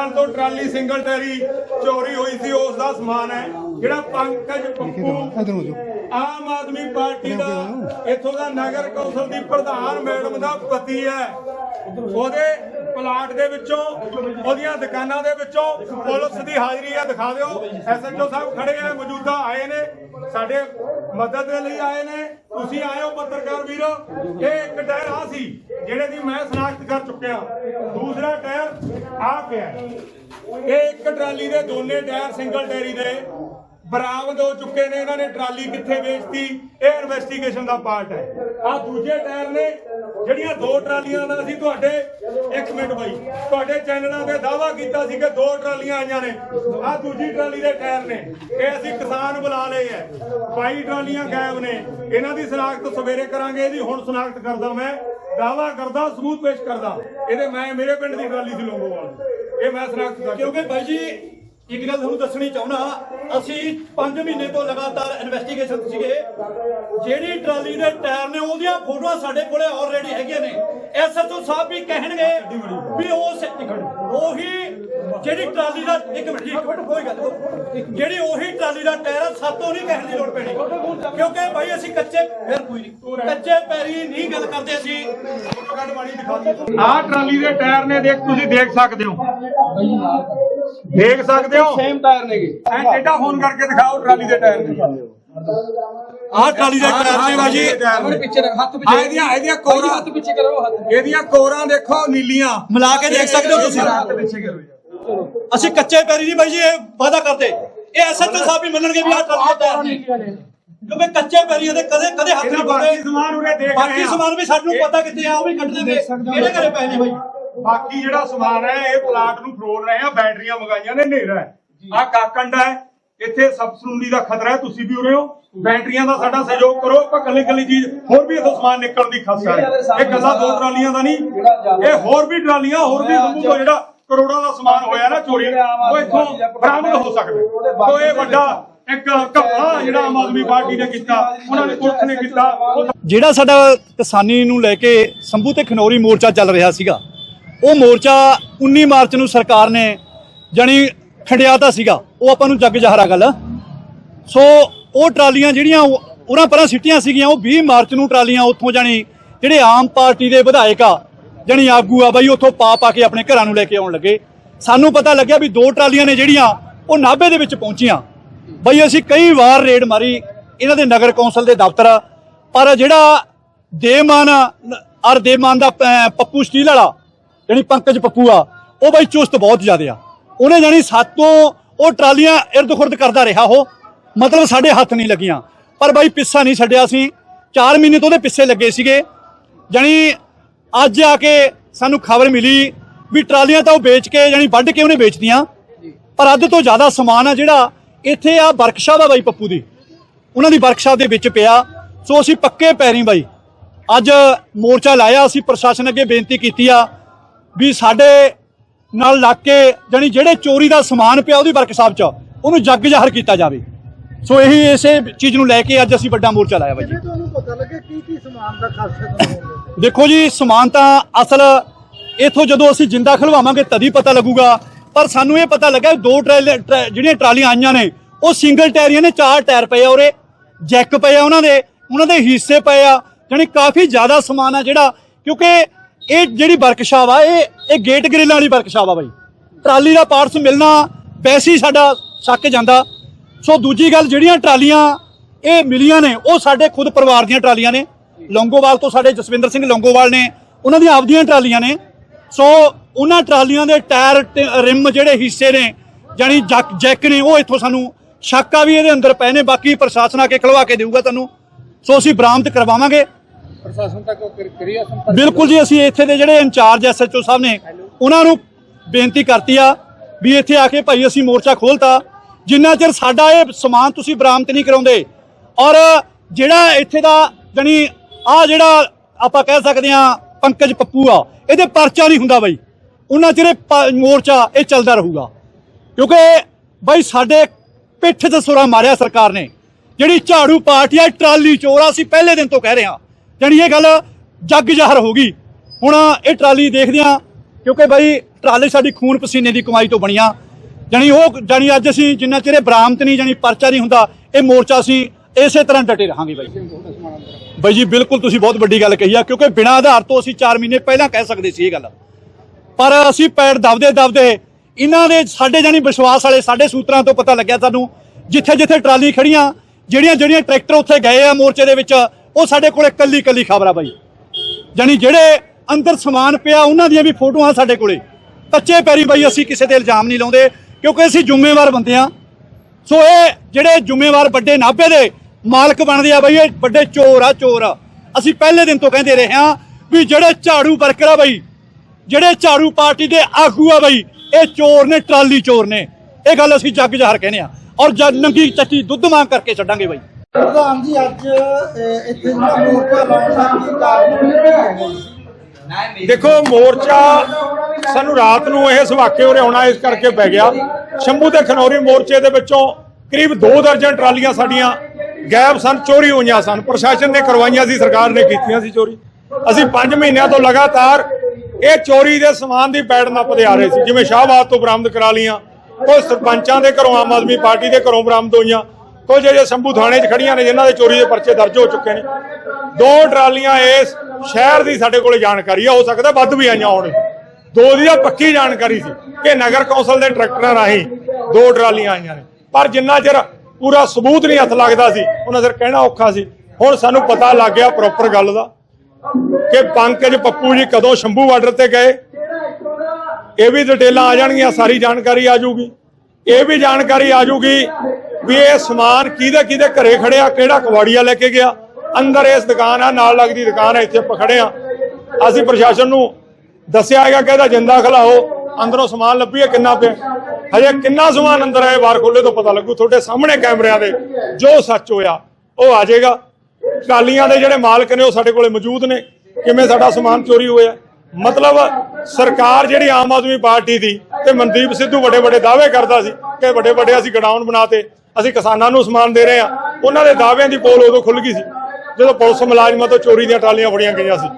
ਦੁਕਾਨ ਤੋਂ trolley single ਟੈਰੀ ਚੋਰੀ ਹੋਈ ਸੀ ਉਸ ਦਾ ਸਮਾਨ ਹੈ ਜਿਹੜਾ ਪੰਕਜ ਪੱਪੂ ਆਮ ਆਦਮੀ ਪਾਰਟੀ ਦਾ ਇੱਥੋਂ ਦਾ ਨਗਰ ਕੌਂਸਲ ਦੀ ਪ੍ਰਧਾਨ ਮੈਡਮ ਦਾ ਪਤੀ ਹੈ। ਉਹਦੇ ਪਲਾਟ ਦੇ ਵਿੱਚੋਂ, ਉਹਦੀਆਂ ਦੁਕਾਨਾਂ ਦੇ ਵਿੱਚੋਂ ਪੁਲਿਸ ਦੀ ਹਾਜ਼ਰੀ ਹੈ ਦਿਖਾ ਦਿਓ। ਐਸਐਚਓ ਸਾਹਿਬ ਖੜੇ ਆ ਮੌਜੂਦਾ ਆਏ ਨੇ, ਸਾਡੇ ਮਦਦ ਦੇ ਲਈ ਆਏ ਨੇ। ਤੁਸੀਂ ਆਏ ਪੱਤਰਕਾਰ ਵੀਰੋ। ਇਹ ਇੱਕ ਟਾਇਰ ਆ ਸੀ, ਜਿਹੜੇ ਦੀ ਮੈਂ ਸ਼ਨਾਖਤ ਕਰ ਚੁੱਕਿਆ। ਦੂਸਰਾ ਟਾਇਰ ਆ ਪਿਆ। ਇਹ ਇੱਕ ਟਰਾਲੀ ਦੇ ਦੋਨੇ ਟਾਇਰ ਸਿੰਗਲ ਟੈਰੀ ਦੇ। ਬਰਾਮਦ ਹੋ ਚੁੱਕੇ ਨੇ, ਇਹਨਾਂ ਨੇ ਟਰਾਲੀ ਕਿੱਥੇ ਵੇਚਤੀ, ਇਹ ਇਨਵੈਸਟੀਗੇਸ਼ਨ ਦਾ ਪਾਰਟ ਹੈ। ਆ ਦੂਜੇ ਟਾਇਰ ਨੇ ਜਿਹੜੀਆਂ ਦੋ ਟਰਾਲੀਆਂ ਦਾ ਅਸੀਂ ਤੁਹਾਡੇ, ਇੱਕ ਮਿੰਟ ਬਾਈ, ਤੁਹਾਡੇ ਚੈਨਲਾਂ ਤੇ ਦਾਵਾ ਕੀਤਾ ਸੀ ਕਿ ਦੋ ਟਰਾਲੀਆਂ ਆਈਆਂ ਨੇ। ਆ ਦੂਜੀ ਟਰਾਲੀ ਦੇ ਟਾਇਰ ਨੇ, ਇਹ ਅਸੀਂ ਕਿਸਾਨ ਬੁਲਾ ਲਏ ਐ 22 ਟਰਾਲੀਆਂ ਗਾਇਬ ਨੇ, ਇਹਨਾਂ ਦੀ ਸ਼ਨਾਖਤ ਸਵੇਰੇ ਕਰਾਂਗੇ, ਇਹਦੀ ਹੁਣ ਸ਼ਨਾਖਤ ਕਰਦਾ ਮੈਂ। ਦਾਵਾ ਕਰਦਾ, ਸਬੂਤ ਪੇਸ਼ ਕਰਦਾ। ਇਹਦੇ ਮੈਂ, ਮੇਰੇ ਪਿੰਡ ਦੀ ਟਰਾਲੀ ਸੀ ਲੋਗੋਵਾਲ ਇਹ ਮੈਂ ਸ਼ਨਾਖਤ ਕਰ ਕਿਉਂਕਿ ਭਾਈ ਜੀ ਇੱਕ ਗੱਲ ਤੁਹਾਨੂੰ ਦੱਸਣੀ ਚਾਹੁੰਦਾ ਅਸੀਂ 5 ਮਹੀਨੇ ਤੋਂ ਲਗਾਤਾਰ ਇਨਵੈਸਟੀਗੇਸ਼ਨ ਸੀਗੇ। ਜਿਹੜੀ ਟਰਾਲੀ ਦੇ ਟਾਇਰ ਨੇ, ਉਹਦੀਆਂ ਫੋਟੋਆਂ ਸਾਡੇ ਕੋਲੇ ਆਲਰੇਡੀ ਹੈਗੀਆਂ ਨੇ। ਐਸਐਚਓ ਸਾਹਿਬ ਵੀ ਕਹਿਣਗੇ ਵੀ ਉਸ ਉਹੀ ਜਿਹੜੀ ਟਰਾਲੀ ਦਾ ਇੱਕ ਮਿੰਟ ਜੀ ਇੱਕ ਮਿੰਟ ਕੋਈ ਗੱਲ ਨਹੀਂ। ਜਿਹੜੀ ਉਹੀ ਟਰਾਲੀ ਦਾ ਟਾਇਰ ਆ, ਸਾਤੋਂ ਨਹੀਂ ਕਹਿਣ ਦੀ ਲੋੜ ਪੈਣੀ। ਕਿਉਂਕਿ ਭਾਈ ਅਸੀਂ ਕੱਚੇ ਫਿਰ ਕੋਈ ਨਹੀਂ। ਕੱਚੇ ਪੈਰੀ ਨਹੀਂ ਗੱਲ ਕਰਦੇ ਅਸੀਂ। ਆਹ ਟਰਾਲੀ ਦੇ ਟਾਇਰ ਨੇ ਦੇਖ ਤੁਸੀਂ ਦੇਖ ਸਕਦੇ ਹੋ। ਦੇਖ ਸਕਦੇ ਹੋ? ਸੇਮ ਟਾਇਰ ਨੇਗੇ। ਐ ਟੇਡਾ ਫੋਨ ਕਰਕੇ ਦਿਖਾਓ ਟਰਾਲੀ ਦੇ ਟਾਇਰ ਨੇ। ਆਹ ਟਰਾਲੀ ਦਾ ਟਾਇਰ ਨੇ ਭਾਈ ਜੀ ਆਪਣੇ ਪਿੱਛੇ ਰੱਖ ਹੱਥ ਆ ਇਹਦੀਆਂ ਇਹਦੀਆਂ ਕੋਰਾਂ ਹੱਥ ਪਿੱਛੇ ਕਰੋ ਹੱਥ ਇਹਦੀਆਂ ਕੋਰਾਂ ਦੇਖੋ ਨੀਲੀਆਂ। ਮਿਲਾ ਕੇ ਦੇਖ ਸਕਦੇ ਹੋ ਤੁਸੀਂ? ਹੱਥ ਪਿੱਛੇ ਕਰੋ ਅਸੀਂ ਕੱਚੇ ਪੈਰੀ ਨਹੀਂ ਬਾਈ ਜੀ ਇਹ ਵਾਦਾ ਕਰਦੇ। ਇਹ ਐਸਐਚਓ ਸਾਹਿਬ ਵੀ ਮੰਨਣਗੇ ਵੀ ਆਹ ਟਰਾਲੀ ਦਾ ਟਾਇਰ ਨੇ ਕਿਉਂਕਿ ਕੱਚੇ ਪੈਰੀਆਂ ਦੇ ਕਦੇ ਕਦੇ ਹੱਥ ਨਹੀਂ ਪਾਉਂਦੇ। ਸਮਾਨ ਉਰੇ ਦੇਖ ਰਹੇ ਬਾਕੀ ਆ। ਸਮਾਨ ਵੀ ਸਾਨੂੰ ਪਤਾ ਕਿੱਥੇ ਆ ਉਹ ਵੀ ਕੱਢ ਦੇਣਗੇ ਕਿਹੜੇ ਘਰੇ ਪਏ ਨੇ ਬਾਈ? ਬਾਕੀ ਜਿਹੜਾ ਸਮਾਨ ਹੈ ਇਹ ਪਲਾਟ ਨੂੰ ਫਰੋਲ ਰਹੇ ਆ ਬੈਟਰੀਆਂ ਮੰਗਾਈਆਂ ਨੇ ਹਨੇਰਾ ਹੈ। ਆ ਕਾਕੰਡਾ ਹੈ ਇੱਥੇ ਸਬਸਰੂਲੀ ਦਾ ਖਤਰਾ ਹੈ ਤੁਸੀਂ ਵੀ ਉਰੇ ਹੋ। ਬੈਟਰੀਆਂ ਦਾ ਸਾਡਾ ਸਹਿਯੋਗ ਕਰੋ ਆਪਾਂ ਕੱਲੀ ਕੱਲੀ ਚੀਜ਼ ਹੋਰ ਵੀ ਇਥੋਂ ਸਮਾਨ ਨਿਕਲਣ ਦੀ ਖਾਸਾ ਹੈ। ਇਹ ਕੱਲਾ ਦੋ ਟਰਾਲੀਆਂ ਦਾ ਨਹੀਂ ਇਹ ਹੋਰ ਵੀ ਟਰਾਲੀਆਂ ਹੋਰ ਵੀ ਤੋਂ ਜਿਹੜਾ ਕਰੋੜਾਂ ਦਾ ਸਮਾਨ ਹੋਇਆ ਨਾ ਚੋਰੀ। ਉਹ ਇੱਥੋਂ ਬਰਾਮਦ ਹੋ ਸਕਦਾ। ਸੋ ਇਹ ਵੱਡਾ ਇੱਕ ਘਪਲਾ ਜਿਹੜਾ ਆਮ ਆਦਮੀ ਪਾਰਟੀ ਨੇ ਕੀਤਾ ਉਹਨਾਂ ਨੇ ਪੁਲਿਸ ਨੇ ਕੀਤਾ। ਜਿਹੜਾ ਸਾਡਾ ਕਿਸਾਨੀ ਨੂੰ ਲੈ ਕੇ ਸੰਭੂ ਤੇ ਖਨੌਰੀ ਮੋਰਚਾ ਚੱਲ ਰਿਹਾ ਸੀਗਾ ਉਹ ਮੋਰਚਾ 19 ਮਾਰਚ ਨੂੰ ਸਰਕਾਰ ਨੇ ਜਾਣੀ ਖੰਡਿਆਤਾ ਸੀਗਾ ਉਹ ਆਪਾਂ ਨੂੰ ਜੱਗ ਜਹਰਾ ਗੱਲ। ਸੋ ਉਹ ਟਰਾਲੀਆਂ ਜਿਹੜੀਆਂ ਉਹ- ਉਹਨਾਂ ਪਰਾਂ ਸਿੱਟੀਆਂ ਸੀਗੀਆਂ ਉਹ 20 ਮਾਰਚ ਨੂੰ ਟਰਾਲੀਆਂ ਉੱਥੋਂ ਜਾਣੀ ਜਿਹੜੇ ਆਮ ਪਾਰਟੀ ਦੇ ਵਿਧਾਇਕ ਆ ਜਾਣੀ ਆਗੂ ਆ ਬਾਈ ਉੱਥੋਂ ਪਾ ਪਾ ਕੇ ਆਪਣੇ ਘਰਾਂ ਨੂੰ ਲੈ ਕੇ ਆਉਣ ਲੱਗੇ। ਸਾਨੂੰ ਪਤਾ ਲੱਗਿਆ ਵੀ ਦੋ ਟਰਾਲੀਆਂ ਨੇ ਜਿਹੜੀਆਂ ਉਹ ਨਾਭੇ ਦੇ ਵਿੱਚ ਪਹੁੰਚੀਆਂ। ਬਈ ਅਸੀਂ ਕਈ ਵਾਰ ਰੇਡ ਮਾਰੀ, ਇਹਨਾਂ ਦੇ ਨਗਰ ਕੌਂਸਲ ਦੇ ਦਫ਼ਤਰ। ਪਰ ਜਿਹੜਾ ਦੇਮਾਨ ਅਰ ਦੇਮਾਨ ਦਾ ਪੱਪੂ ਸਟੀਲ ਵਾਲਾ, ਜਾਣੀ ਪੰਕਜ ਪੱਪੂ ਆ, ਉਹ ਬਾਈ ਚੁਸਤ ਬਹੁਤ ਜ਼ਿਆਦਾ ਆ। ਉਹਨੇ ਜਾਣੀ ਸਾਤੋਂ ਉਹ ਟਰਾਲੀਆਂ ਇਰਦ ਖੁਰਦ ਕਰਦਾ ਰਿਹਾ ਉਹ। ਮਤਲਬ ਸਾਡੇ ਹੱਥ ਨਹੀਂ ਲੱਗੀਆਂ। ਪਰ ਬਾਈ ਪਿੱਛਾ ਨਹੀਂ ਛੱਡਿਆ ਸੀ। 4 ਮਹੀਨੇ ਤੋਂ ਉਹਦੇ ਪਿੱਛੇ ਲੱਗੇ ਸੀਗੇ। ਜਾਣੀ ਅੱਜ ਆ ਕੇ ਸਾਨੂੰ ਖਬਰ ਮਿਲੀ ਵੀ ਟਰਾਲੀਆਂ ਤਾਂ ਉਹ ਵੇਚ ਕੇ ਜਾਣੀ ਵੱਢ ਕੇ ਉਹਨੇ ਵੇਚਤੀਆਂ। ਪਰ ਅੱਧ ਤੋਂ ਜ਼ਿਆਦਾ ਸਮਾਨ ਆ ਜਿਹੜਾ ਇੱਥੇ ਆ ਵਰਕਸ਼ਾਪ ਆ ਬਾਈ ਪੱਪੂ ਦੀ। ਉਹਨਾਂ ਦੀ ਵਰਕਸ਼ਾਪ ਦੇ ਵਿੱਚ ਪਿਆ। ਸੋ ਅਸੀਂ ਪੱਕੇ ਪੈਰੀ ਬਾਈ। ਅੱਜ ਮੋਰਚਾ ਲਾਇਆ ਅਸੀਂ ਪ੍ਰਸ਼ਾਸਨ ਅੱਗੇ ਬੇਨਤੀ ਕੀਤੀ ਆ ਵੀ ਸਾਡੇ ਨਾਲ ਲੱਗ ਕੇ ਜਾਣੀ ਜਿਹੜੇ ਚੋਰੀ ਦਾ ਸਮਾਨ ਪਿਆ ਉਹਦੀ ਵਰਕਸ਼ਾਪ 'ਚ ਉਹਨੂੰ ਜੱਗ ਜ਼ਾਹਰ ਕੀਤਾ ਜਾਵੇ। ਸੋ ਇਹੀ ਇਸੇ ਚੀਜ਼ ਨੂੰ ਲੈ ਕੇ ਅੱਜ ਅਸੀਂ ਵੱਡਾ ਮੋਰਚਾ ਲਾਇਆ ਬਾਈ ਜੀ। ਤੁਹਾਨੂੰ ਪਤਾ ਲੱਗੇ ਕੀ ਕੀ ਸਮਾਨ ਦਾ ਖਾਸਾ ਦੇਖੋ ਜੀ, ਸਮਾਨ ਤਾਂ ਅਸਲ ਇਥੋਂ ਜਦੋਂ ਅਸੀਂ ਜਿੰਦਾ ਖਲਵਾਵਾਂਗੇ ਤਦ ਹੀ ਪਤਾ ਲੱਗੂਗਾ। ਪਰ ਸਾਨੂੰ ਇਹ ਪਤਾ ਲੱਗਾ ਦੋ ਟਰਾਲੇ ਟਰਾ- ਜਿਹੜੀਆਂ ਟਰਾਲੀਆਂ ਆਈਆਂ ਨੇ, ਉਹ ਸਿੰਗਲ ਟਾਇਰੀਆਂ ਨੇ, ਚਾਰ ਟਾਇਰ ਪਏ ਆ ਉਰੇ। ਜੈਕ ਪਏ ਆ ਉਹਨਾਂ ਦੇ ਉਹਨਾਂ ਦੇ ਹਿੱਸੇ ਪਏ ਆ, ਜਾਣੀ ਕਾਫੀ ਜ਼ਿਆਦਾ ਸਮਾਨ ਆ ਜਿਹੜਾ, ਕਿਉਂਕਿ ਇਹ ਜਿਹੜੀ ਵਰਕਸ਼ਾਪ ਆ, ਇਹ ਇਹ ਗੇਟ ਗ੍ਰਿਲਾਂ ਵਾਲੀ ਵਰਕਸ਼ਾਪ ਆ ਬਾਈ। ਟਰਾਲੀ ਦਾ ਪਾਰਟਸ ਮਿਲਣਾ ਵੈਸੇ ਹੀ ਸਾਡਾ ਸ਼ੱਕ ਜਾਂਦਾ। ਸੋ ਦੂਜੀ ਗੱਲ, ਜਿਹੜੀਆਂ ਟਰਾਲੀਆਂ ਇਹ ਮਿਲੀਆਂ ਨੇ, ਉਹ ਸਾਡੇ ਖੁਦ ਪਰਿਵਾਰ ਦੀਆਂ ਟਰਾਲੀਆਂ ਨੇ। ਲੌਂਗੋਵਾਲ ਤੋਂ ਸਾਡੇ ਜਸਵਿੰਦਰ ਸਿੰਘ ਲੌਂਗੋਵਾਲ ਨੇ ਉਹਨਾਂ ਦੀਆਂ ਆਪਦੀਆਂ ਟਰਾਲੀਆਂ ਨੇ। ਸੋ ਉਹਨਾਂ ਟਰਾਲੀਆਂ ਦੇ ਟਾਇਰ ਰਿਮ ਜਿਹੜੇ ਹਿੱਸੇ ਨੇ ਜਾਨੀ ਜੱਕ ਜੈਕ ਨੇ ਉਹ ਇੱਥੋਂ ਸਾਨੂੰ ਸ਼ੱਕ ਆ ਵੀ ਇਹਦੇ ਅੰਦਰ ਪਏ ਨੇ ਬਾਕੀ ਪ੍ਰਸ਼ਾਸਨ ਆ ਕੇ ਖਲਵਾ ਕੇ ਦੇਊਗਾ ਤੁਹਾਨੂੰ। ਸੋ ਅਸੀਂ ਬਰਾਮਦ ਕਰਵਾਵਾਂਗੇ। ਪ੍ਰਸ਼ਾਸਨ ਤੱਕ ਕਰੀਆ ਸੰਪਰਕ ਬਿਲਕੁਲ ਜੀ ਅਸੀਂ ਇੱਥੇ ਦੇ ਜਿਹੜੇ ਇੰਚਾਰਜ ਐਸਐਚਓ ਸਾਹਿਬ ਨੇ ਉਹਨਾਂ ਨੂੰ ਬੇਨਤੀ ਕਰਤੀ ਆ ਵੀ ਇੱਥੇ ਆ ਕੇ ਭਾਈ ਅਸੀਂ ਮੋਰਚਾ ਖੋਲਤਾ। ਜਿੰਨਾ ਚਿਰ ਸਾਡਾ ਇਹ ਸਮਾਨ ਤੁਸੀਂ ਬਰਾਮਦ ਨਹੀਂ ਕਰਾਉਂਦੇ ਔਰ ਜਿਹੜਾ ਇੱਥੇ ਦਾ ਜਣੀ ਆ ਜਿਹੜਾ ਆਪਾਂ ਕਹਿ ਸਕਦੇ ਆ ਪੰਕਜ ਪੱਪੂ ਆ, ਇਹਦੇ ਪਰਚਾ ਨਹੀਂ ਹੁੰਦਾ ਬਾਈ। ਉਹਨਾਂ ਚਿਰ ਮੋਰਚਾ ਇਹ ਚੱਲਦਾ ਰਹੂਗਾ। ਕਿਉਂਕਿ ਬਾਈ ਸਾਡੇ ਪਿੱਠ ਤੇ ਸੁਰਾ ਮਾਰਿਆ ਸਰਕਾਰ ਨੇ। ਜਿਹੜੀ ਝਾੜੂ ਪਾਰਟੀ ਆ, ਇਹ ਟਰਾਲੀ ਚੋਰ ਆ, ਅਸੀਂ ਪਹਿਲੇ ਦਿਨ ਤੋਂ ਕਹਿ ਰਹੇ ਹਾਂ। ਜਾਣੀ ਇਹ ਗੱਲ ਜੱਗ ਜ਼ਾਹਰ ਹੋ ਗਈ। ਹੁਣ ਇਹ ਟਰਾਲੀ ਦੇਖਦੇ ਆ ਕਿਉਂਕਿ ਬਾਈ ਟਰਾਲੀ ਸਾਡੀ ਖੂਨ ਪਸੀਨੇ ਦੀ ਕਮਾਈ ਤੋਂ ਬਣੀਆਂ ਜਾਣੀ ਉਹ, ਜਾਣੀ ਅੱਜ ਅਸੀਂ ਜਿੰਨਾ ਚਿਰ ਬਰਾਮਦ ਨਹੀਂ, ਜਾਣੀ ਪਰਚਾ ਨਹੀਂ ਹੁੰਦਾ, ਇਹ ਮੋਰਚਾ ਅਸੀਂ ਇਸੇ ਤਰ੍ਹਾਂ ਡਟੇ ਰਹਾਂਗੇ ਬਾਈ। ਬਾਈ ਜੀ, ਬਿਲਕੁਲ ਤੁਸੀਂ ਬਹੁਤ ਵੱਡੀ ਗੱਲ ਕਹੀ ਆ, ਕਿਉਂਕਿ ਬਿਨਾਂ ਆਧਾਰ ਤੋਂ ਅਸੀਂ 4 ਮਹੀਨੇ ਪਹਿਲਾਂ ਕਹਿ ਸਕਦੇ ਸੀ ਇਹ ਗੱਲ। ਪਰ ਅਸੀਂ ਪੈਰ ਦਬਦੇ ਦਬਦੇ ਇਹਨਾਂ ਦੇ ਸਾਡੇ ਜਾਨੀ ਵਿਸ਼ਵਾਸ ਵਾਲੇ ਸਾਡੇ ਸੂਤਰਾਂ ਤੋਂ ਪਤਾ ਲੱਗਿਆ ਸਾਨੂੰ, ਜਿੱਥੇ ਜਿੱਥੇ ਟਰਾਲੀ ਖੜੀਆਂ, ਜਿਹੜੀਆਂ ਜਿਹੜੀਆਂ ਟਰੈਕਟਰ ਉੱਥੇ ਗਏ ਆ ਮੋਰਚੇ ਦੇ ਵਿੱਚ, ਉਹ ਸਾਡੇ ਕੋਲੇ ਕੱਲੀ ਕੱਲੀ ਖਬਰ ਆ ਬਾਈ। ਜਾਨੀ ਜਿਹੜੇ ਅੰਦਰ ਸਮਾਨ ਪਿਆ, ਉਹਨਾਂ ਦੀਆਂ ਵੀ ਫੋਟੋਆਂ ਸਾਡੇ ਕੋਲੇ। ਕੱਚੇ ਪੈਰੀ ਬਾਈ, ਅਸੀਂ ਕਿਸੇ ਤੇ ਇਲਜ਼ਾਮ ਨਹੀਂ ਲਾਉਂਦੇ, ਕਿਉਂਕਿ ਅਸੀਂ ਜ਼ਿੰਮੇਵਾਰ ਬੰਦੇ ਆ। ਸੋ ਇਹ ਜਿਹੜੇ ਜ਼ਿੰਮੇਵਾਰ ਵੱਡੇ ਨਾਭੇ ਦੇ ਮਾਲਕ ਬਣਦੇ ਆ ਬਈ ਇਹ ਵੱਡੇ ਚੋਰ ਆ ਚੋਰ ਆ। ਅਸੀਂ ਪਹਿਲੇ ਦਿਨ ਤੋਂ ਕਹਿੰਦੇ ਰਹੇ ਹਾਂ ਵੀ ਜਿਹੜੇ ਝਾੜੂ ਵਰਕਰ ਆ ਬਈ ਜਿਹੜੇ ਝਾੜੂ ਪਾਰਟੀ ਦੇ ਆਗੂ ਆ ਬਈ ਇਹ ਚੋਰ ਨੇ ਟਰਾਲੀ ਚੋਰ ਨੇ। ਇਹ ਗੱਲ ਅਸੀਂ ਜੱਗ ਜ਼ਾਹਰ ਕਹਿੰਦੇ ਆ ਔਰ ਜਦ ਨੰਗੀ ਚੱਟੀ ਦੁੱਧ ਮੰਗ ਕਰਕੇ ਛੱਡਾਂਗੇ ਬਈ। ਪ੍ਰਧਾਨ ਜੀ ਅੱਜ ਅਹ, ਇੱਥੇ ਜਿਹੜਾ ਮੋਰਚਾ ਲਾਉਣ ਦਾ ਕੀ ਕਾਰਨ ਹੈ? ਦੇਖੋ ਮੋਰਚਾ ਸਾਨੂੰ ਰਾਤ ਨੂੰ ਇਹ ਸੁਭਾਕੇ ਉਰੇ ਆਉਣਾ ਇਸ ਕਰਕੇ ਪੈ ਗਿਆ। ਸ਼ੰਭੂ ਤੇ ਖਨੌਰੀ ਮੋਰਚੇ ਦੇ ਵਿੱਚੋਂ ਕਰੀਬ 2 ਦਰਜਨ ਟਰਾਲੀਆਂ ਸਾਡੀਆਂ ਗਾਇਬ ਸਨ, ਚੋਰੀ ਹੋਈਆਂ ਸਨ। ਪ੍ਰਸ਼ਾਸਨ ਨੇ ਕਰਵਾਈਆਂ ਸੀ, ਸਰਕਾਰ ਨੇ ਕੀਤੀਆਂ ਸੀ ਚੋਰੀ। ਅਸੀਂ 5 ਮਹੀਨਿਆਂ ਤੋਂ ਲਗਾਤਾਰ ਇਹ ਚੋਰੀ ਦੇ ਸਮਾਨ ਦੀ ਪੈੜ ਨੱਪਦੇ ਆ ਰਹੇ ਸੀ। ਜਿਵੇਂ ਸ਼ਾਹਬਾਦ ਤੋਂ ਬਰਾਮਦ ਕਰਾ ਲੀਆਂ ਕੋਈ ਸਰਪੰਚਾਂ ਦੇ ਘਰੋਂ, ਆਮ ਆਦਮੀ ਪਾਰਟੀ ਦੇ ਘਰੋਂ ਬਰਾਮਦ ਹੋਈਆਂ, ਕੁਝ ਜਿਹੜੇ ਸ਼ੰਭੂ ਥਾਣੇ 'ਚ ਖੜੀਆਂ ਨੇ, ਜਿਨ੍ਹਾਂ ਦੇ ਚੋਰੀ ਦੇ ਪਰਚੇ ਦਰਜ ਹੋ ਚੁੱਕੇ ਨੇ। ਦੋ ਟਰਾਲੀਆਂ ਇਸ ਸ਼ਹਿਰ ਦੀ ਸਾਡੇ ਕੋਲੇ ਜਾਣਕਾਰੀ ਆ, ਹੋ ਸਕਦਾ ਵੱਧ ਵੀ ਆਈਆਂ ਹੋਣ। ਦੋ ਦੀ ਤਾਂ ਪੱਕੀ ਜਾਣਕਾਰੀ ਸੀ ਕਿ ਨਗਰ ਕੌਂਸਲ ਦੇ ਟਰੈਕਟਰਾਂ ਰਾਹੀਂ ਦੋ ਟਰਾਲੀਆਂ ਆਈਆਂ ਨੇ। ਪਰ ਜਿੰਨਾ ਚਿਰ ਪੂਰਾ ਸਬੂਤ ਨਹੀਂ ਹੱਥ ਲੱਗਦਾ ਸੀ। ਉਹਨਾਂ ਚਿਰ ਕਹਿਣਾ ਔਖਾ ਸੀ। ਹੁਣ ਸਾਨੂੰ ਪਤਾ ਲੱਗ ਗਿਆ ਪ੍ਰੋਪਰ ਗੱਲ ਦਾ ਕਿ ਪੰਕਜ ਪੱਪੂ ਜੀ ਕਦੋਂ ਸ਼ੰਭੂ ਬਾਰਡਰ ਤੇ ਗਏ। ਇਹ ਵੀ ਡਿਟੇਲਾਂ ਆ ਜਾਣਗੀਆਂ, ਸਾਰੀ ਜਾਣਕਾਰੀ ਆ ਜਾਊਗੀ। ਇਹ ਵੀ ਜਾਣਕਾਰੀ ਆ ਜਾਊਗੀ ਵੀ ਇਹ ਸਮਾਨ ਕਿਹਦੇ ਕਿਹਦੇ ਘਰੇ ਖੜਿਆ, ਕਿਹੜਾ ਕਵਾੜੀਆ ਲੈ ਕੇ ਗਿਆ। ਅੰਦਰ ਇਸ ਦੁਕਾਨ ਆ, ਨਾਲ ਲੱਗਦੀ ਦੁਕਾਨ ਹੈ ਇੱਥੇ ਆਪਾਂ ਖੜੇ ਆ। ਅਸੀਂ ਪ੍ਰਸ਼ਾਸਨ ਨੂੰ ਦੱਸਿਆ ਹੈਗਾ ਕਿ ਇਹਦਾ ਜਿੰਦਾ ਖਲਾਓ। ਅੰਦਰੋਂ ਸਮਾਨ ਲੱਭੀਏ ਕਿੰਨਾ ਪਿਆ ਹਜੇ ਕਿੰਨਾ ਸਮਾਨ ਅੰਦਰ ਆਏ ਬਾਹਰ ਖੋਲੇ ਤੋਂ ਪਤਾ ਲੱਗੂ। ਤੁਹਾਡੇ ਸਾਹਮਣੇ ਕੈਮਰਿਆਂ ਦੇ ਜੋ ਸੱਚ ਹੋਇਆ, ਉਹ ਆ ਜਾਏਗਾ। ਟਰਾਲੀਆਂ ਦੇ ਜਿਹੜੇ ਮਾਲਕ ਨੇ, ਉਹ ਸਾਡੇ ਕੋਲੇ ਮੌਜੂਦ ਨੇ। ਕਿਵੇਂ ਸਾਡਾ ਸਮਾਨ ਚੋਰੀ ਹੋਇਆ? ਮਤਲਬ ਸਰਕਾਰ ਜਿਹੜੀ ਆਮ ਆਦਮੀ ਪਾਰਟੀ ਦੀ ਤੇ ਮਨਦੀਪ ਸਿੱਧੂ ਵੱਡੇ ਵੱਡੇ ਦਾਅਵੇ ਕਰਦਾ ਸੀ ਕਿ ਵੱਡੇ ਵੱਡੇ ਅਸੀਂ ਗਡਾਊਨ ਬਣਾਤੇ, ਅਸੀਂ ਕਿਸਾਨਾਂ ਨੂੰ ਸਮਾਨ ਦੇ ਰਹੇ ਆ ਉਹਨਾਂ ਦੇ ਦਾਅਵਿਆਂ ਦੀ ਪੋਲ ਉਦੋਂ ਖੁੱਲ ਗਈ ਸੀ। ਜਦੋਂ ਪੁਲਿਸ ਮੁਲਾਜ਼ਮਾਂ ਤੋਂ ਚੋਰੀ ਦੀਆਂ ਟਰਾਲੀਆਂ ਫੜੀਆਂ ਗਈਆਂ ਸੀ,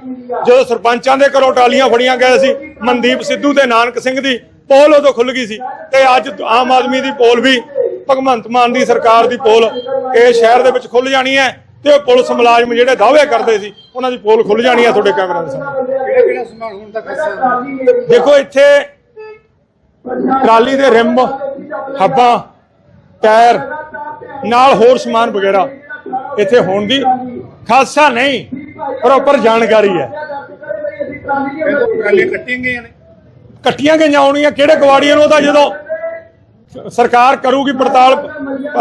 ਜਦੋਂ ਸਰਪੰਚਾਂ ਦੇ ਘਰੋਂ ਟਰਾਲੀਆਂ ਫੜੀਆਂ ਗਏ ਸੀ, ਮਨਦੀਪ ਸਿੱਧੂ ਤੇ ਨਾਨਕ ਸਿੰਘ ਦੀ ਪੋਲ ਉਦੋਂ ਖੁੱਲ ਗਈ ਸੀ ਤੇ ਅੱਜ ਆਮ ਆਦਮੀ ਦੀ ਪੋਲ ਵੀ ਭਗਵੰਤ ਮਾਨ ਦੀ ਸਰਕਾਰ ਦੀ ਪੋਲ ਇਹ ਸ਼ਹਿਰ ਦੇ ਵਿੱਚ ਖੁੱਲ ਜਾਣੀ ਹੈ ਤੇ ਪੁਲਿਸ ਮੁਲਾਜ਼ਮ ਜਿਹੜੇ ਦਾਅਵੇ ਕਰਦੇ ਸੀ, ਉਹਨਾਂ ਦੀ ਪੋਲ ਖੁੱਲ ਜਾਣੀ ਹੈ ਤੁਹਾਡੇ ਕੈਮਰਾ ਦੇ ਸਾਹਮਣੇ। ਦੇਖੋ ਇੱਥੇ ਟਰਾਲੀ ਦੇ ਰਿਮ, ਹੱਬਾਂ, ਟਾਇਰ, ਨਾਲ ਹੋਰ ਸਮਾਨ ਵਗੈਰਾ ਇੱਥੇ ਹੋਣ ਦੀ ਖਾਸਾ ਨਹੀਂ ਪ੍ਰੋਪਰ ਜਾਣਕਾਰੀ ਹੈ। ਟਰਾਲੀਆਂ ਕੱਟੀਆਂ ਗਈਆਂ ਨੇ। ਕੱਟੀਆਂ ਗਈਆਂ ਹੋਣੀਆਂ ਕਿਹੜੇ ਕਵਾੜੀਆਂ ਨੂੰ ਉਹ ਤਾਂ ਜਦੋਂ ਸਰਕਾਰ ਕਰੂਗੀ ਪੜਤਾਲ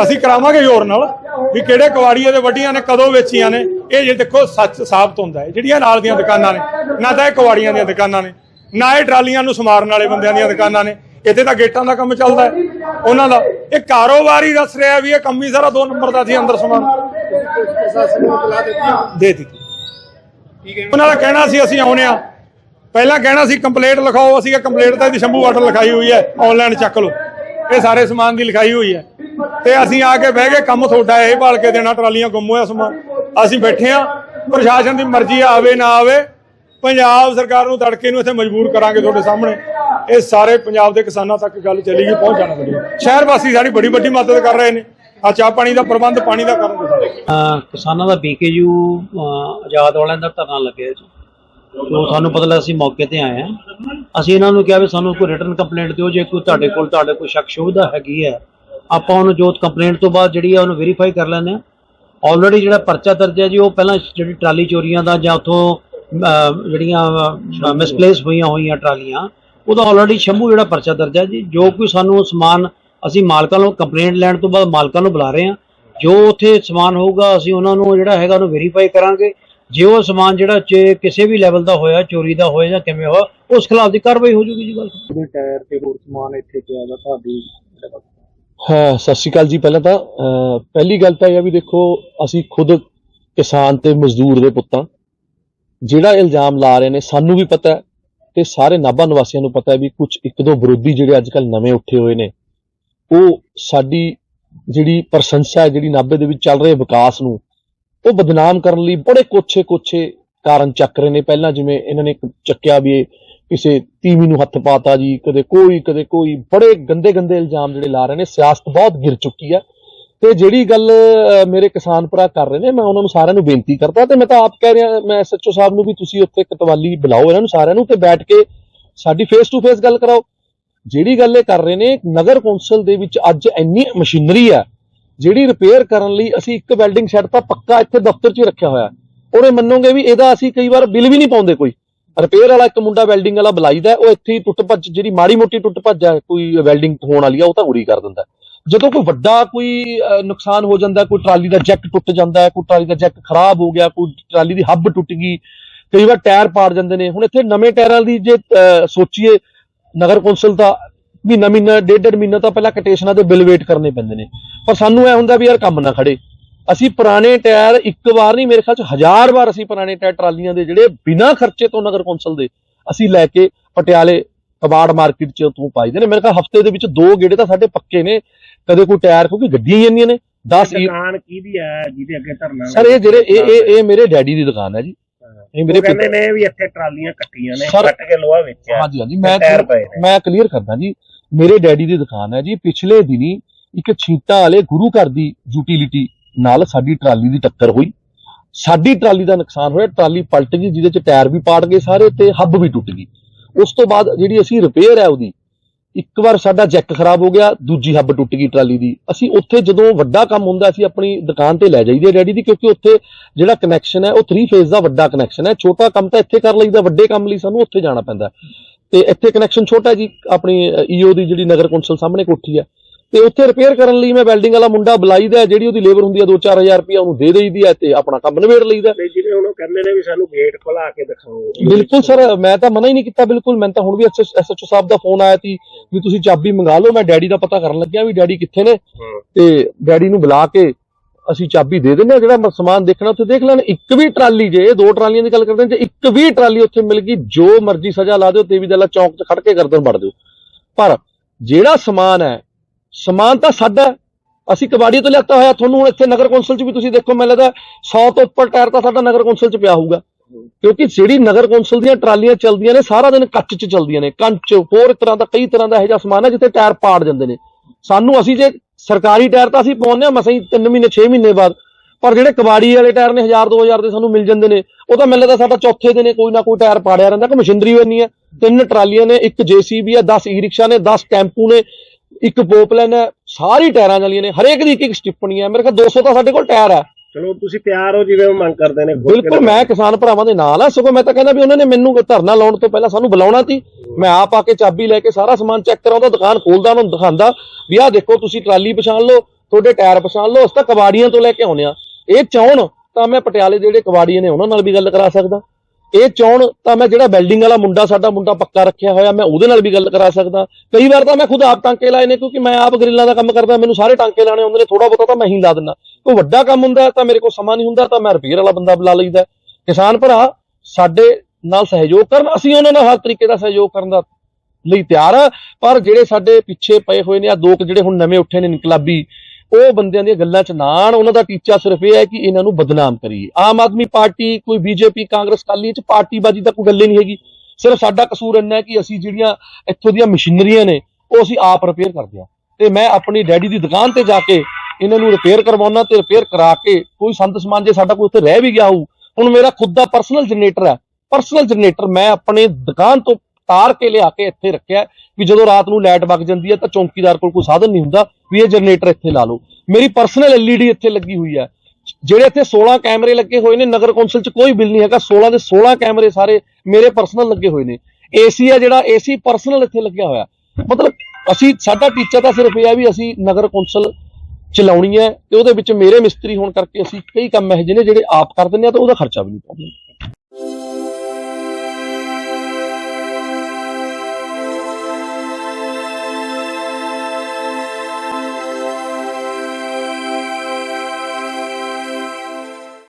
ਅਸੀਂ ਕਰਾਵਾਂਗੇ ਜ਼ੋਰ ਨਾਲ ਵੀ ਕਿਹੜੇ ਕਵਾੜੀਏ ਦੇ ਵੱਡੀਆਂ ਨੇ ਕਦੋਂ ਵੇਚੀਆਂ ਨੇ ਇਹ ਜੇ ਦੇਖੋ ਸੱਚ ਸਾਬਤ ਹੁੰਦਾ ਹੈ। ਜਿਹੜੀਆਂ ਨਾਲ ਦੀਆਂ ਦੁਕਾਨਾਂ ਨੇ ਨਾ ਤਾਂ ਇਹ ਕਵਾੜੀਆਂ ਦੀਆਂ ਦੁਕਾਨਾਂ ਨੇ ਨਾ ਇਹ ਟਰਾਲੀਆਂ ਨੂੰ ਸਮਾਰਨ ਵਾਲੇ ਬੰਦਿਆਂ ਦੀਆਂ ਦੁਕਾਨਾਂ ਨੇ ਇੱਥੇ ਤਾਂ ਗੇਟਾਂ ਦਾ ਕੰਮ ਚੱਲਦਾ ਹੈ ਉਹਨਾਂ ਦਾ। ਇਹ ਕਾਰੋਬਾਰੀ ਦੱਸ ਰਿਹਾ ਵੀ ਇਹ ਕੰਮ ਹੀ ਸਾਰਾ ਦੋ ਨੰਬਰ ਦਾ ਸੀ ਅੰਦਰ ਸਮਾਨ। ਪ੍ਰਸ਼ਾਸਨ ਨੂੰ ਇਤਲਾਹ ਦਿੱਤੀ ਦੇ ਦਿੱਤੀ। ਠੀਕ ਹੈ ਉਹਨਾਂ ਦਾ ਕਹਿਣਾ ਸੀ ਅਸੀਂ ਆਉਨੇ ਆ ਪਹਿਲਾਂ ਕਹਿਣਾ ਸੀ ਕੰਪਲੇਂਟ ਲਿਖਾਓ। ਅਸੀਂ ਇਹ ਕੰਪਲੇਂਟ ਤਾਂ ਇਹਦੀ ਸ਼ੰਭੂ ਵਾਟਰ ਲਿਖਾਈ ਹੋਈ ਹੈ। ਆਨਲਾਈਨ ਚੱਕ ਲਓ। ਇਹ ਸਾਰੇ ਸਮਾਨ ਦੀ ਲਿਖਾਈ ਹੋਈ ਹੈ। ਤੇ ਅਸੀਂ ਆ ਕੇ ਬਹਿ ਕੇ ਕੰਮ ਤੁਹਾਡਾ ਇਹ ਭਾਲ ਕੇ ਦੇਣਾ ਟਰਾਲੀਆਂ ਗੁੰਮ ਹੋਇਆ ਸਮਾਨ। ਅਸੀਂ ਬੈਠੇ ਆ ਪ੍ਰਸ਼ਾਸਨ ਦੀ ਮਰਜ਼ੀ ਆਵੇ ਨਾ ਆਵੇ। ਪੰਜਾਬ ਸਰਕਾਰ ਨੂੰ ਤੜਕੇ ਨੂੰ ਇੱਥੇ ਮਜਬੂਰ ਕਰਾਂਗੇ ਤੁਹਾਡੇ ਸਾਹਮਣੇ। ਇਹ ਸਾਰੇ ਪੰਜਾਬ ਦੇ ਕਿਸਾਨਾਂ ਤੱਕ ਗੱਲ ਚੱਲੇਗੀ ਪਹੁੰਚ ਜਾਣਾ ਸ਼ਹਿਰ ਵਾਸੀ ਸਾਡੀ ਬੜੀ ਵੱਡੀ ਮਦਦ ਕਰ ਰਹੇ ਨੇ। ਆ ਚਾਹ ਪਾਣੀ ਦਾ ਪ੍ਰਬੰਧ ਪਾਣੀ ਦਾ ਕਰਨ ਦੇ ਸਾਰੇ ਕਿਸਾਨਾਂ ਦਾ ਬੀਕੇਯੂ ਆਜ਼ਾਦ ਵਾਲਿਆਂ ਦਾ ਧਰਨਾ ਲੱਗਿਆ ਜੀ। ਤੋਂ ਸਾਨੂੰ ਪਤਾ ਲੱਗਾ, ਅਸੀਂ ਮੌਕੇ ਤੇ ਆਏ ਹਾਂ। ਅਸੀਂ ਇਹਨਾਂ ਨੂੰ ਕਿਹਾ ਵੀ ਸਾਨੂੰ ਕੋਈ ਰਿਟਰਨ ਕੰਪਲੇਂਟ ਦਿਓ, ਜੇ ਕੋਈ ਤੁਹਾਡੇ ਕੋਲ, ਤੁਹਾਡੇ ਕੋਈ ਸ਼ੱਕ ਸ਼ੁਬਦਾ ਹੈਗੀ ਹੈ, ਆਪਾਂ ਉਹਨੂੰ ਜੋ ਕੰਪਲੇਂਟ ਤੋਂ ਬਾਅਦ ਜਿਹੜੀ ਆ ਉਹਨੂੰ ਵੈਰੀਫਾਈ ਕਰ ਲੈਂਦੇ ਹਾਂ। ਆਲਰੇਡੀ ਜਿਹੜਾ ਪਰਚਾ ਦਰਜ ਹੈ ਜੀ, ਉਹ ਪਹਿਲਾਂ ਜਿਹੜੀ ਟਰਾਲੀ ਚੋਰੀਆਂ ਦਾ ਜਾਂ ਉਥੋਂ ਜਿਹੜੀਆਂ ਮਿਸਪਲੇਸ ਹੋਈਆਂ ਹੋਈਆਂ ਟਰਾਲੀਆਂ, ਉਹਦਾ ਆਲਰੇਡੀ ਸ਼ੰਭੂ ਜਿਹੜਾ ਪਰਚਾ ਦਰਜ ਹੈ ਜੀ। ਜੋ ਕੋਈ ਸਾਨੂੰ ਸਮਾਨ ਅਸੀਂ ਮਾਲਕਾਂ ਨੂੰ ਕੰਪਲੇਂਟ ਲੈਣ ਤੋਂ ਬਾਅਦ ਮਾਲਕਾਂ ਨੂੰ ਬੁਲਾ ਰਹੇ ਹਾਂ। ਜੋ ਉੱਥੇ ਸਮਾਨ ਹੋਊਗਾ ਅਸੀਂ ਉਹਨਾਂ ਨੂੰ ਜਿਹੜਾ ਹੈਗਾ ਉਹਨੂੰ ਵੈਰੀਫਾਈ ਕਰਾਂਗੇ। ਜੇ ਉਹ ਸਮਾਨ ਜਿਹੜਾ ਚ ਕਿਸੇ ਵੀ ਲੈਵਲ ਦਾ ਹੋਇਆ ਚੋਰੀ ਦਾ ਹੋਇਆ ਜਾਂ ਕਿਵੇਂ ਹੋਇਆ ਉਸ ਖਿਲਾਫ ਦੀ ਕਾਰਵਾਈ ਹੋ ਜੂਗੀ ਜੀ ਗੱਲ। ਹਾਂ ਸਤਿ ਸ਼੍ਰੀ ਅਕਾਲ ਜੀ। ਪਹਿਲਾਂ ਤਾਂ ਅਹ, ਪਹਿਲੀ ਗੱਲ ਤਾਂ ਇਹ ਆ ਵੀ ਦੇਖੋ ਅਸੀਂ ਖੁਦ ਕਿਸਾਨ ਤੇ ਮਜ਼ਦੂਰ ਦੇ ਪੁੱਤਾਂ। ਜਿਹੜਾ ਇਲਜ਼ਾਮ ਲਾ ਰਹੇ ਨੇ ਸਾਨੂੰ ਵੀ ਪਤਾ ਹੈ ਤੇ ਸਾਰੇ ਨਾਭਾ ਨਿਵਾਸੀਆਂ ਨੂੰ ਪਤਾ ਹੈ ਵੀ ਕੁਝ ਇੱਕ ਦੋ ਵਿਰੋਧੀ ਜਿਹੜੇ ਅੱਜ ਕੱਲ ਨਵੇਂ ਉੱਠੇ ਹੋਏ ਨੇ। ਉਹ ਸਾਡੀ ਜਿਹੜੀ ਪ੍ਰਸ਼ੰਸਾ ਜਿਹੜੀ ਨਾਭੇ ਦੇ ਵਿੱਚ ਚੱਲ ਰਹੇ ਵਿਕਾਸ ਨੂੰ, ਉਹ ਬਦਨਾਮ ਕਰਨ ਲਈ ਬੜੇ ਕੋਛੇ ਕੋਛੇ ਕਾਰਨ ਚੱਕ ਰਹੇ ਨੇ। ਪਹਿਲਾਂ ਜਿਵੇਂ ਇਹਨਾਂ ਨੇ ਚੱਕਿਆ ਵੀ ਇਹ ਕਿਸੇ ਤੀਵੀ ਨੂੰ ਹੱਥ ਪਾਤਾ ਜੀ, ਕਦੇ ਕੋਈ ਕਦੇ ਕੋਈ, ਬੜੇ ਗੰਦੇ ਗੰਦੇ ਇਲਜ਼ਾਮ ਜਿਹੜੇ ਲਾ ਰਹੇ ਨੇ। ਸਿਆਸਤ ਬਹੁਤ ਗਿਰ ਚੁੱਕੀ ਹੈ। ਤੇ ਜਿਹੜੀ ਗੱਲ ਮੇਰੇ ਕਿਸਾਨ ਭਰਾ ਕਰ ਰਹੇ ਨੇ, ਮੈਂ ਉਹਨਾਂ ਨੂੰ ਸਾਰਿਆਂ ਨੂੰ ਬੇਨਤੀ ਕਰਦਾ ਤੇ ਮੈਂ ਤਾਂ ਆਪ ਕਹਿ ਰਿਹਾ, ਮੈਂ ਐਸਐਚਓ ਸਾਹਿਬ ਨੂੰ ਵੀ ਤੁਸੀਂ ਉੱਥੇ ਕਤਵਾਲੀ ਬੁਲਾਓ ਇਹਨਾਂ ਨੂੰ ਸਾਰਿਆਂ ਨੂੰ ਤੇ ਬੈਠ ਕੇ ਸਾਡੀ ਫੇਸ ਟੂ ਫੇਸ ਗੱਲ ਕਰਾਓ। ਜਿਹੜੀ ਗੱਲ ਇਹ ਕਰ ਰਹੇ ਨੇ ਨਗਰ ਕੌਂਸਲ ਦੇ ਵਿੱਚ ਅੱਜ ਇੰਨੀ ਮਸ਼ੀਨਰੀ ਹੈ, ਜਿਹੜੀ ਰਿਪੇਅਰ ਕਰਨ ਲਈ ਅਸੀਂ ਇੱਕ ਵੈਲਡਿੰਗ ਸ਼ੈਡ ਤਾਂ ਪੱਕਾ ਇੱਥੇ ਦਫ਼ਤਰ 'ਚ ਹੀ ਰੱਖਿਆ ਹੋਇਆ ਔਰ ਇਹ ਮੰਨੋਗੇ ਵੀ ਇਹਦਾ ਅਸੀਂ ਕਈ ਵਾਰ ਬਿੱਲ ਵੀ ਨਹੀਂ ਪਾਉਂਦੇ ਕੋਈ। ਰਿਪੇਅਰ ਵਾਲਾ ਇੱਕ ਮੁੰਡਾ ਵੈਲਡਿੰਗ ਵਾਲਾ ਬੁਲਾਈਦਾ ਉਹ ਇੱਥੇ ਹੀ ਟੁੱਟ ਭੱਜ, ਜਿਹੜੀ ਮਾੜੀ ਮੋਟੀ ਟੁੱਟ ਭੱਜ ਹੈ, ਕੋਈ ਵੈਲਡਿੰਗ ਹੋਣ ਵਾਲੀ ਆ, ਉਹ ਤਾਂ ਉਰੀ ਕਰ ਦਿੰਦਾ ਜਦੋਂ ਕੋਈ ਵੱਡਾ ਕੋਈ ਨੁਕਸਾਨ ਹੋ ਜਾਂਦਾ, ਕੋਈ ਟਰਾਲੀ ਦਾ ਜੈਕ ਟੁੱਟ ਜਾਂਦਾ ਕੋਈ ਟਰਾਲੀ ਦਾ ਜੈਕ ਖਰਾਬ ਹੋ ਗਿਆ, ਕੋਈ ਟਰਾਲੀ ਦੀ ਹੱਬ ਟੁੱਟ ਗਈ, ਕਈ ਵਾਰ ਟਾਇਰ ਪਾੜ ਜਾਂਦੇ ਨੇ। ਹੁਣ ਇੱਥੇ ਨਵੇਂ ਟਾਇਰਾਂ ਦੀ ਜੇ ਸੋਚੀਏ ਨਗਰ ਕੌਂਸਲ ਦਾ ਮਹੀਨਾ ਮਹੀਨਾ ਡੇਢ ਡੇਢ ਮਹੀਨਾ ਤਾਂ ਪਹਿਲਾਂ ਕਟੇਸ਼ਨਾਂ ਦੇ ਬਿੱਲ ਵੇਟ ਕਰਨੇ ਪੈਂਦੇ ਨੇ। ਪਰ ਸਾਨੂੰ ਇਹ ਹੁੰਦਾ ਵੀ ਯਾਰ ਕੰਮ ਨਾ ਖੜੇ। ਅਸੀਂ ਪੁਰਾਣੇ ਟਾਇਰ ਇੱਕ ਵਾਰ ਨਹੀਂ ਮੇਰੇ ਖਿਆਲ ਚ ਹਜ਼ਾਰ ਵਾਰ ਅਸੀਂ ਪੁਰਾਣੇ ਟਾਇਰ ਟਰਾਲੀਆਂ ਦੇ ਜਿਹੜੇ ਬਿਨਾਂ ਖਰਚੇ ਤੋਂ ਨਗਰ ਕੌਂਸਲ ਦੇ ਅਸੀਂ ਲੈ ਕੇ ਪਟਿਆਲੇ ਕਬਾੜ ਮਾਰਕੀਟ ਚ ਤੋਂ ਪਾਈਦੇ ਨੇ। ਮੇਰੇ ਖਿਆਲ ਹਫ਼ਤੇ ਦੇ ਵਿੱਚ ਦੋ ਗੇੜੇ ਤਾਂ ਸਾਡੇ ਪੱਕੇ ਨੇ। ਕਦੇ ਕੋਈ ਟਾਇਰ ਕਿਉਂਕਿ ਗੱਡੀਆਂ ਹੀ ਇੰਨੀਆਂ ਨੇ। 10 ਦੁਕਾਨ ਕਿਹਦੀ ਹੈ ਜਿਹਦੇ ਅੱਗੇ ਧਰਨਾ ਸਰ ਇਹ ਜਿਹੜੇ ਇਹ ਇਹ ਮੇਰੇ ਡੈਡੀ ਦੀ ਦੁਕਾਨ ਹੈ ਜੀ। ਮੇਰੇ ਉਹ ਕਹਿੰਦੇ ਨੇ ਵੀ ਇੱਥੇ ਟਰਾਲੀਆਂ ਕੱਟੀਆਂ ਨੇ ਕੱਟ ਕੇ ਲੋਹਾ ਵੇਚਿਆ ਹਾਂਜੀ ਹਾਂਜੀ ਮੈਂ ਟਾਇਰ ਪਏ ਨੇ। ਮੈਂ ਕਲੀਅਰ ਕਰਦਾ ਜੀ ਮੇਰੇ ਡੈਡੀ ਦੀ ਦੁਕਾਨ ਹੈ ਜੀ ਪਿਛਲੇ ਦਿਨੀ ਇੱਕ ਛੀਟਾਂ ਵਾਲੇ ਗੁਰੂ ਘਰ ਦੀ ਯੂਟਿਲਿਟੀ ਨਾਲ ਸਾਡੀ ਟਰਾਲੀ ਦੀ ਟੱਕਰ ਹੋਈ। ਸਾਡੀ ਟਰਾਲੀ ਦਾ ਨੁਕਸਾਨ ਹੋਇਆ ਟਰਾਲੀ ਪਲਟ ਗਈ ਜਿਹਦੇ ਚ ਟਾਇਰ ਵੀ ਪਾੜ ਗਏ ਸਾਰੇ ਤੇ ਹੱਬ ਵੀ ਟੁੱਟ ਗਈ। ਉਸ ਤੋਂ ਬਾਅਦ ਜਿਹੜੀ ਅਸੀਂ ਰਿਪੇਅਰ ਹੈ ਉਹਦੀ ਇੱਕ ਵਾਰ ਸਾਡਾ ਜੈਕ ਖਰਾਬ ਹੋ ਗਿਆ, ਦੂਜੀ ਹੱਬ ਟੁੱਟ ਗਈ ਟਰਾਲੀ ਦੀ। ਅਸੀਂ ਉੱਥੇ ਜਦੋਂ ਵੱਡਾ ਕੰਮ ਹੁੰਦਾ ਅਸੀਂ ਆਪਣੀ ਦੁਕਾਨ ਤੇ ਲੈ ਜਾਈਦੇ ਡੈਡੀ ਦੀ, ਕਿਉਂਕਿ ਉੱਥੇ ਜਿਹੜਾ ਕਨੈਕਸ਼ਨ ਹੈ, ਉਹ 3 ਫੇਜ਼ ਦਾ ਵੱਡਾ ਕਨੈਕਸ਼ਨ ਹੈ। ਛੋਟਾ ਕੰਮ ਤਾਂ ਇੱਥੇ ਕਰ ਲਈਦਾ, ਵੱਡੇ ਕੰਮ ਲਈ ਸਾਨੂੰ ਉੱਥੇ ਜਾਣਾ ਪੈਂਦਾ। ਤੇ ਇੱਥੇ ਕਨੈਕਸ਼ਨ ਛੋਟਾ ਜੀ, ਆਪਣੀ ਈਓ ਦੀ ਜਿਹੜੀ ਨਗਰ ਕੌਂਸਲ ਸਾਹਮਣੇ ਕੋਠੀ ਹੈ। ਤੇ ਉੱਥੇ ਰਿਪੇਅਰ ਕਰਨ ਲਈ ਮੈਂ ਵੈਲਡਿੰਗ ਵਾਲਾ ਮੁੰਡਾ ਬੁਲਾਈਦਾ ਜਿਹੜੀ ਉਹਦੀ ਲੇਬਰ ਹੁੰਦੀ ਹੈ 2-4000 ਰੁਪਇਆ ਉਹਨੂੰ ਦੇ ਦੇਈਦੀ ਹੈ ਤੇ ਆਪਣਾ ਕੰਮ ਨਿਬੇੜ ਲਈਦਾ ਤੇ ਜਿਵੇਂ ਹੁਣ ਉਹ ਕਹਿੰਦੇ ਨੇ ਵੀ ਸਾਨੂੰ ਗੇਟ ਖੁਲਾ ਕੇ ਦਿਖਾਓ। ਬਿਲਕੁਲ ਸਰ ਮੈਂ ਤਾਂ ਮਨਾ ਹੀ ਨਹੀਂ ਕੀਤਾ ਬਿਲਕੁਲ। ਮੈਂ ਤਾਂ ਹੁਣ ਵੀ ਐਸਐਚਓ ਸਾਹਿਬ ਦਾ ਫੋਨ ਆਇਆ ਸੀ ਵੀ ਤੁਸੀਂ ਚਾਬੀ ਮੰਗਾ ਲਓ ਮੈਂ ਡੈਡੀ ਦਾ ਪਤਾ ਕਰਨ ਲੱਗਿਆ ਵੀ ਡੈਡੀ ਕਿੱਥੇ ਨੇ। ਤੇ ਡੈਡੀ ਨੂੰ ਬੁਲਾ ਕੇ ਅਸੀਂ ਚਾਬੀ ਦੇ ਦਿੰਦੇ ਹਾਂ ਜਿਹੜਾ ਸਮਾਨ ਦੇਖਣਾ ਉੱਥੇ ਦੇਖ ਲੈਣ। ਇੱਕ ਵੀ ਟਰਾਲੀ ਜੇ ਦੋ ਟਰਾਲੀਆਂ ਦੀ ਗੱਲ ਕਰਦੇ ਜੇ ਇੱਕ ਵੀ ਟਰਾਲੀ ਉੱਥੇ ਮਿਲ ਗਈ ਜੋ ਮਰਜ਼ੀ ਸਜ਼ਾ ਲਾ ਦਿਓ ਦੇਵੀ ਦਲਾ ਚੌਂਕ 'ਚ ਖੜ ਕੇ ਗਰਦਨ ਵੜ ਦਿਓ। ਪਰ ਜਿਹੜਾ ਸਮਾਨ ਹੈ ਸਮਾਨ ਤਾਂ ਸਾਡਾ ਅਸੀਂ ਕਬਾੜੀ ਤੋਂ ਲਿਆਤਾ ਹੋਇਆ, ਤੁਹਾਨੂੰ ਹੁਣ ਇੱਥੇ ਨਗਰ ਕੌਂਸਲ 'ਚ ਵੀ ਤੁਸੀਂ ਦੇਖੋ, ਮੈਨੂੰ ਲੱਗਦਾ 100 ਤੋਂ ਉੱਪਰ ਟਾਇਰ ਤਾਂ ਸਾਡਾ ਨਗਰ ਕੌਂਸਲ 'ਚ ਪਿਆ ਹੋਊਗਾ। ਕਿਉਂਕਿ ਜਿਹੜੀ ਨਗਰ ਕੌਂਸਲ ਦੀਆਂ ਟਰਾਲੀਆਂ ਚੱਲਦੀਆਂ ਨੇ, ਸਾਰਾ ਦਿਨ ਕੱਚ 'ਚ ਚੱਲਦੀਆਂ ਨੇ। ਕੰਚ, ਹੋਰ ਤਰ੍ਹਾਂ ਦਾ, ਕਈ ਤਰ੍ਹਾਂ ਦਾ ਇਹੋ ਜਿਹਾ ਸਮਾਨ ਹੈ ਜਿੱਥੇ ਟਾਇਰ ਪਾੜ ਜਾਂਦੇ ਨੇ। ਸਾਨੂੰ ਅਸੀਂ ਜੇ ਸਰਕਾਰੀ ਟਾਇਰ ਤਾਂ ਅਸੀਂ ਪਾਉਂਦੇ ਹਾਂ, ਮਸਾਂ ਹੀ 3 ਮਹੀਨੇ 6 ਮਹੀਨੇ ਬਾਅਦ। ਪਰ ਜਿਹੜੇ ਕਬਾੜੀ ਵਾਲੇ ਟਾਇਰ ਨੇ 1000 2000 ਦੇ ਸਾਨੂੰ ਮਿਲ ਜਾਂਦੇ ਨੇ, ਉਹ ਤਾਂ ਮੈਨੂੰ ਲੱਗਦਾ ਸਾਡਾ ਚੌਥੇ ਦਿਨ ਕੋਈ ਨਾ ਕੋਈ ਟਾਇਰ ਪਾੜਿਆ ਰਹਿੰਦਾ। ਕਿ ਮਸ਼ੀਨਰੀ ਹੋਣੀ ਹੈ। ਤਿੰਨ ਟਰਾਲੀਆਂ ਨੇ, ਇੱਕ ਜੀਸੀਬੀ ਹੈ 10 ਈ ਰਿਕਸ਼ਾ ਨੇ 10 ਟੈਂਪੂ ਨੇ ਇੱਕ ਪੋਪਲੈਨ ਹੈ ਸਾਰੀ ਟਾਇਰਾਂ ਵਾਲੀਆਂ ਨੇ ਹਰੇਕ ਦੀ ਇੱਕ ਇੱਕ ਸਟਿੱਪਣੀ ਹੈ। ਮੇਰੇ ਖਿਆਲ 200 ਤਾਂ ਸਾਡੇ ਕੋਲ ਟਾਇਰ ਹੈ। ਚਲੋ ਤੁਸੀਂ ਤਿਆਰ ਹੋ ਜਿਵੇਂ ਉਹ ਮੰਗ ਕਰਦੇ ਨੇ ਬਿਲਕੁਲ ਮੈਂ ਕਿਸਾਨ ਭਰਾਵਾਂ ਦੇ ਨਾਲ ਆ ਸਗੋਂ ਮੈਂ ਤਾਂ ਕਹਿੰਦਾ ਵੀ ਉਹਨਾਂ ਨੇ ਮੈਨੂੰ ਧਰਨਾ ਲਾਉਣ ਤੋਂ ਪਹਿਲਾਂ ਸਾਨੂੰ ਬੁਲਾਉਣਾ ਸੀ। ਮੈਂ ਆਪ ਆ ਕੇ ਚਾਬੀ ਲੈ ਕੇ ਸਾਰਾ ਸਮਾਨ ਚੈੱਕ ਕਰਾਉਂਦਾ ਦੁਕਾਨ ਖੋਲਦਾ ਉਹਨਾਂ ਨੂੰ ਦਿਖਾਉਂਦਾ ਵੀ ਆਹ ਦੇਖੋ ਤੁਸੀਂ ਟਰਾਲੀ ਪਛਾਣ ਲਓ ਤੁਹਾਡੇ ਟਾਇਰ ਪਛਾਣ ਲਓ ਅਸੀਂ ਤਾਂ ਕਬਾੜੀਆਂ ਤੋਂ ਲੈ ਕੇ ਆਉਨੇ ਆ ਇਹ ਚਾਹਣ ਤਾਂ ਮੈਂ ਪਟਿਆਲੇ ਦੇ ਜਿਹੜੇ ਕਬਾੜੀਏ ਨੇ ਉਹਨਾਂ ਨਾਲ ਵੀ ਗੱਲ ਕਰਾ ਸਕਦਾ। ਇਹ ਚਾਹਣ ਤਾਂ ਮੈਂ ਜਿਹੜਾ ਬਿਲਡਿੰਗ ਵਾਲਾ ਮੁੰਡਾ ਸਾਡਾ ਮੁੰਡਾ ਪੱਕਾ ਰੱਖਿਆ ਹੋਇਆ, ਮੈਂ ਉਹਦੇ ਨਾਲ ਵੀ ਗੱਲ ਕਰਾ ਸਕਦਾ। ਕਈ ਵਾਰ ਤਾਂ ਮੈਂ ਖੁਦ ਆਪ ਟਾਂਕੇ ਲਾਏ ਨੇ, ਕਿਉਂਕਿ ਮੈਂ ਆਪ ਗਰਿੱਲਾਂ ਦਾ ਕੰਮ ਕਰਦਾ, ਮੈਨੂੰ ਸਾਰੇ ਟਾਂਕੇ ਲਾਣੇ ਆਉਂਦੇ ਨੇ ਥੋੜਾ ਬਹੁਤਾ ਤਾਂ ਮੈਂ ਹੀ ਲਾ ਦਿੰਦਾ। ਕੋਈ ਵੱਡਾ ਕੰਮ ਹੁੰਦਾ, ਤਾਂ ਮੇਰੇ ਕੋਲ ਸਮਾਂ ਨਹੀਂ ਹੁੰਦਾ, ਤਾਂ ਮੈਂ ਰਿਪੇਅਰ ਵਾਲਾ ਬੰਦਾ ਬੁਲਾ ਲਈਦਾ। ਕਿਸਾਨ ਭਰਾ, ਸਾਡੇ ਨਾਲ ਸਹਿਯੋਗ ਕਰਨ, ਅਸੀਂ ਉਹਨਾਂ ਨਾਲ ਹਰ ਤਰੀਕੇ ਦਾ ਸਹਿਯੋਗ ਕਰਨ ਦਾ ਲਈ ਤਿਆਰ ਆ, ਪਰ ਜਿਹੜੇ ਸਾਡੇ ਪਿੱਛੇ ਪਏ ਹੋਏ ਨੇ, ਆ ਦੋ ਜਿਹੜੇ ਹੁਣ ਨਵੇਂ ਉੱਠੇ ਨੇ ਇਨਕਲਾਬੀ ਉਹ ਬੰਦਿਆਂ ਦੀਆਂ ਗੱਲਾਂ 'ਚ ਨਾ ਆਉਣ, ਉਹਨਾਂ ਦਾ ਟੀਚਾ ਸਿਰਫ ਇਹ ਹੈ ਕਿ ਇਹਨਾਂ ਨੂੰ ਬਦਨਾਮ ਕਰੀਏ। ਆਮ ਆਦਮੀ ਪਾਰਟੀ, ਕੋਈ ਬੀਜੇਪੀ, ਕਾਂਗਰਸ ਕਾਲੀ 'ਚ ਪਾਰਟੀਬਾਜ਼ੀ ਤਾਂ ਕੋਈ ਗੱਲ ਹੀ ਨਹੀਂ ਹੈਗੀ। ਸਿਰਫ ਸਾਡਾ ਕਸੂਰ ਇੰਨਾ ਹੈ ਕਿ ਅਸੀਂ ਜਿਹੜੀਆਂ ਇੱਥੋਂ ਦੀਆਂ ਮਸ਼ੀਨਰੀਆਂ ਨੇ, ਉਹ ਅਸੀਂ ਆਪ ਰਿਪੇਅਰ ਕਰਦੇ ਹਾਂ। ਤੇ ਮੈਂ ਆਪਣੀ ਡੈਡੀ ਦੀ ਦੁਕਾਨ ਤੇ ਜਾ ਕੇ ਇਹਨਾਂ ਨੂੰ ਰਿਪੇਅਰ ਕਰਵਾਉਣਾ ਤੇ ਰਿਪੇਅਰ ਕਰਾ ਕੇ ਕੋਈ ਸੰਦ ਸਮਾਨ ਜੇ ਸਾਡਾ ਕੋਈ ਉੱਥੇ ਰਹਿ ਵੀ ਗਿਆ ਹੋਊ, ਹੁਣ ਮੇਰਾ ਖੁਦ ਦਾ ਪਰਸਨਲ ਜਨਰੇਟਰ ਹੈ। ਪਰਸਨਲ ਜਨਰੇਟਰ ਮੈਂ ਆਪਣੇ ਦੁਕਾਨ ਤੋਂ ਤਾਰ ਕੇ ਲਿਆ ਕੇ ਇੱਥੇ ਰੱਖਿਆ ਵੀ ਜਦੋਂ ਰਾਤ ਨੂੰ ਲਾਈਟ ਵਗ ਜਾਂਦੀ ਹੈ ਤਾਂ ਚੌਂਕੀਦਾਰ ਕੋਲ ਕੋਈ ਸਾਧਨ ਨਹੀਂ ਹੁੰਦਾ, ਵੀ ਇਹ ਜਨਰੇਟਰ ਇੱਥੇ ਲਾ ਲਓ। ਮੇਰੀ ਪਰਸਨਲ ਐਲਈਡੀ ਇੱਥੇ ਲੱਗੀ ਹੋਈ ਹੈ। ਜਿਹੜੇ ਇੱਥੇ 16 ਕੈਮਰੇ ਲੱਗੇ ਹੋਏ ਨੇ, ਨਗਰ ਕੌਂਸਲ 'ਚ ਕੋਈ ਬਿੱਲ ਨਹੀਂ ਹੈਗਾ 16 ਦੇ 16 ਕੈਮਰੇ ਸਾਰੇ ਮੇਰੇ ਪਰਸਨਲ ਲੱਗੇ ਹੋਏ ਨੇ। ਏਸੀ ਆ ਜਿਹੜਾ ਏਸੀ ਪਰਸਨਲ ਇੱਥੇ ਲੱਗਿਆ ਹੋਇਆ। ਮਤਲਬ ਅਸੀਂ, ਸਾਡਾ ਟੀਚਾ ਤਾਂ ਸਿਰਫ ਇਹ ਹੈ ਵੀ ਅਸੀਂ ਨਗਰ ਕੌਂਸਲ ਚਲਾਉਣੀ ਹੈ ਤੇ ਉਹਦੇ ਵਿੱਚ ਮੇਰੇ ਮਿਸਤਰੀ ਹੋਣ ਕਰਕੇ ਅਸੀਂ ਕਈ ਕੰਮ ਇਹੋ ਜਿਹੇ ਨੇ ਜਿਹੜੇ ਆਪ ਕਰ ਦਿੰਦੇ ਆ ਤਾਂ ਉਹਦਾ ਖਰਚਾ ਵੀ ਨਹੀਂ ਪਾਉਂਦੇ।